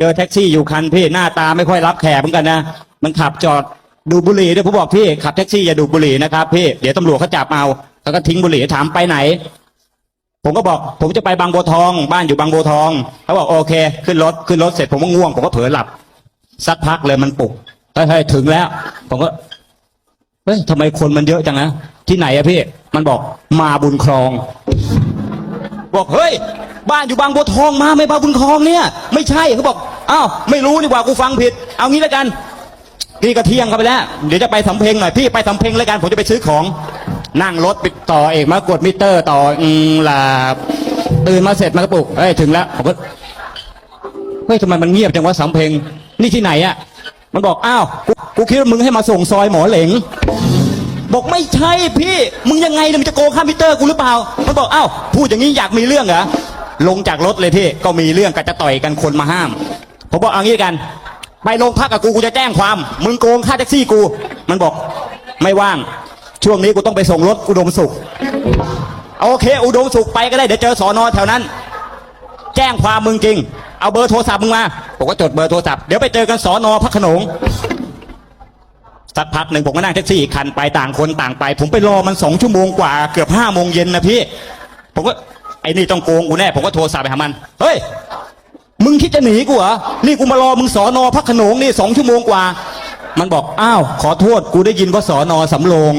เจอแท็กซี่อยู่คันพี่หน้าตาไม่ค่อยรับแขกเหมือนกันนะมันขับจอดดูบุหรี่ด้วยผมบอกพี่ขับแท็กซี่อย่าดูบุหรี่นะครับพี่เดี๋ยวตำรวจเขาจับเอาแล้วก็ทิ้งบุหรี่ถามไปไหน ผมก็บอก ผมจะไปบางบัวทอง บ้านอยู่บางบัวทองเขาบอกโอเค ขึ้นรถขึ้นรถเสร็จผมก็ง่วงผมก็เผลอหลับสักพักเลยมันปลุกเฮ้ยเฮ้ยถึงแล้ว ผมก็เฮ้ยทำไมคนมันเยอะจังนะที่ไหนอะพี่ มันบอกมาบุญครอง บอกเฮ้ย บ้านอยู่บางบัวทองมาไม่บาบุญครองเนี่ย ไม่ใช่เขาบอก อ้าวไม่รู้นี่หว่ากูฟังผิด เอางี้แล้วกัน พี่ก็เที่ยงเข้าไปแล้ว เดี๋ยวจะไปสำเพ็งหน่อยพี่ไปสำเพ็งแล้วกันผมจะไปซื้อของนั่งรถไปต่อเอกมากดมิเตอร์ต่ออืมลับตื่นมาเสร็จมากระปุกเฮ้ยถึงแล้วผมก็เฮ้ยทำไมมันเงียบจังวะสำเพ็งนี่ที่ไหนอะมันบอกอ้าวกูกูคิดว่ามึงให้มาส่งซอยหมอเหลงบอกไม่ใช่พี่ มึงยังไงเนี่ยมึงจะโกงค่ามิเตอร์กูหรือเปล่า มันบอกอ้าวพูดอย่างนี้อยากมีเรื่องเหรอลงจากรถเลยพี่ก็มีเรื่องกันจะต่อยกันคนมาห้าม ผมบอกเอางี้กัน ไปโรงพักกับกูกูจะแจ้งความ มึงโกงค่าแท็กซี่กู มันบอกไม่ว่าง ช่วงนี้กูต้องไปส่งรถอุดมสุข โอเค อุดมสุขไปก็ได้เดี๋ยวเจอสอนอแถวนั้น แจ้งความมึงจริง เอาเบอร์โทรศัพท์มึงมาผมก็จดเบอร์โทรศัพท์เดี๋ยวไปเจอกันสอนอพระขนงสักพักหนึ่งผมก็นั่งแท็กซี่อีกคันไปต่างคนต่างไป ผมไปรอมันสองชั่วโมงกว่าเกือบห้าโมงเย็นนะพี่ ผมก็ไอ้นี่ต้องโกงกูแน่ ผมก็โทรศัพท์ไปหามัน เฮ้ย คิดจะหนีกูเหรอ นี่กูมารอมึงสอนอพักขนงนี่สองชั่วโมงกว่า มันบอก อ้าว ขอโทษ กูได้ยินว่าสอนอสำโรง